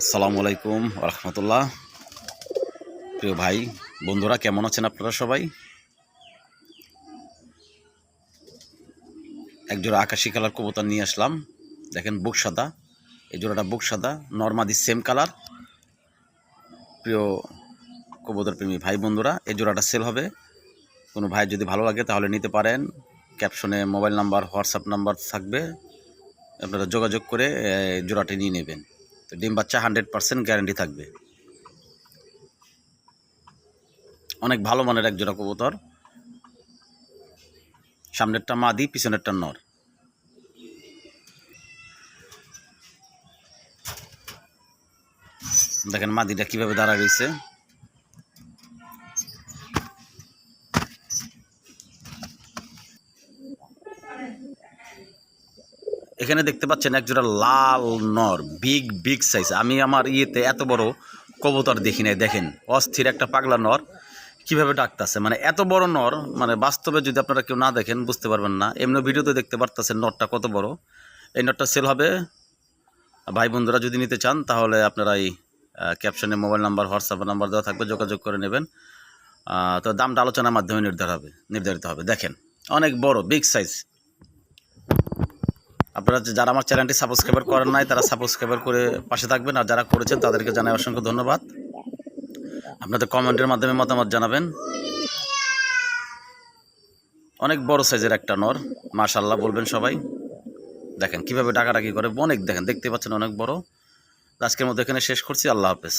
আসসালামু আলাইকুম রহমতুল্লাহ। প্রিয় ভাই, বন্ধুরা, কেমন আছেন আপনারা সবাই? একজোড়া আকাশি কালার কবুতর নিয়ে আসলাম। দেখেন, বুক সাদা। এই জোড়াটা বুক সাদা, নর্মাদি সেম কালার প্রিয় কবুতর প্রেমী ভাই, বন্ধুরা, এই জোড়াটা সেল হবে। কোনো ভাই যদি ভালো লাগে, তাহলে নিতে পারেন। ক্যাপশনে মোবাইল নাম্বার হোয়াটসঅ্যাপ নাম্বার থাকবে। আপনারা যোগাযোগ করে জোড়াটি নিয়ে নেবেন। তো ডিম বাচ্চা হান্ড্রেড পার্সেন্ট গ্যারান্টি থাকবে। অনেক ভালো মানের এক জোড়া কবুতর। সামনেরটা মাদি, পিছনেরটা নর। দেখেন মাদিটা কীভাবে দাঁড়া রয়েছে। এখানে দেখতে পাচ্ছেন এক জোড়া লাল নর বিগ বিগ সাইজ আমি আমার ইয়েতে এত বড় কবুতর দেখি নাই, দেখেন, অস্থির একটা পাগলা নর। কীভাবে ডাকতেছে? মানে এত বড় নর মানে বাস্তবে যদি আপনারা কেউ না দেখেন, বুঝতে পারবেন না। এমনি ভিডিওতে দেখতে পারতেছেন নরটা কত বড়। এই নরটা সেল হবে। ভাই বন্ধুরা যদি নিতে চান, তাহলে আপনারা এই ক্যাপশনে মোবাইল নাম্বার হোয়াটসঅ্যাপ নাম্বার দেওয়া থাকবে, যোগাযোগ করে নেবেন। তো দামটা আলোচনার মাধ্যমে নির্ধার হবে, নির্ধারিত হবে। দেখেন, অনেক বড় বিগ সাইজ আপনারা যারা আমার চ্যানেলটি সাবস্ক্রাইবার করেন নাই, তারা সাবস্ক্রাইবার করে পাশে থাকবেন। আর যারা করেছেন, তাদেরকে জানাই অসংখ্য ধন্যবাদ। আপনাদের কমেন্টের মাধ্যমে মতামত জানাবেন। অনেক বড় সাইজের একটা নর মাশাল্লাহ বলবেন সবাই। দেখেন কীভাবে ডাকাডাকি করে, অনেক দেখেন দেখতে পাচ্ছেন অনেক বড়। আজকের মধ্যে এখানে শেষ করছি, আল্লাহ হাফেজ।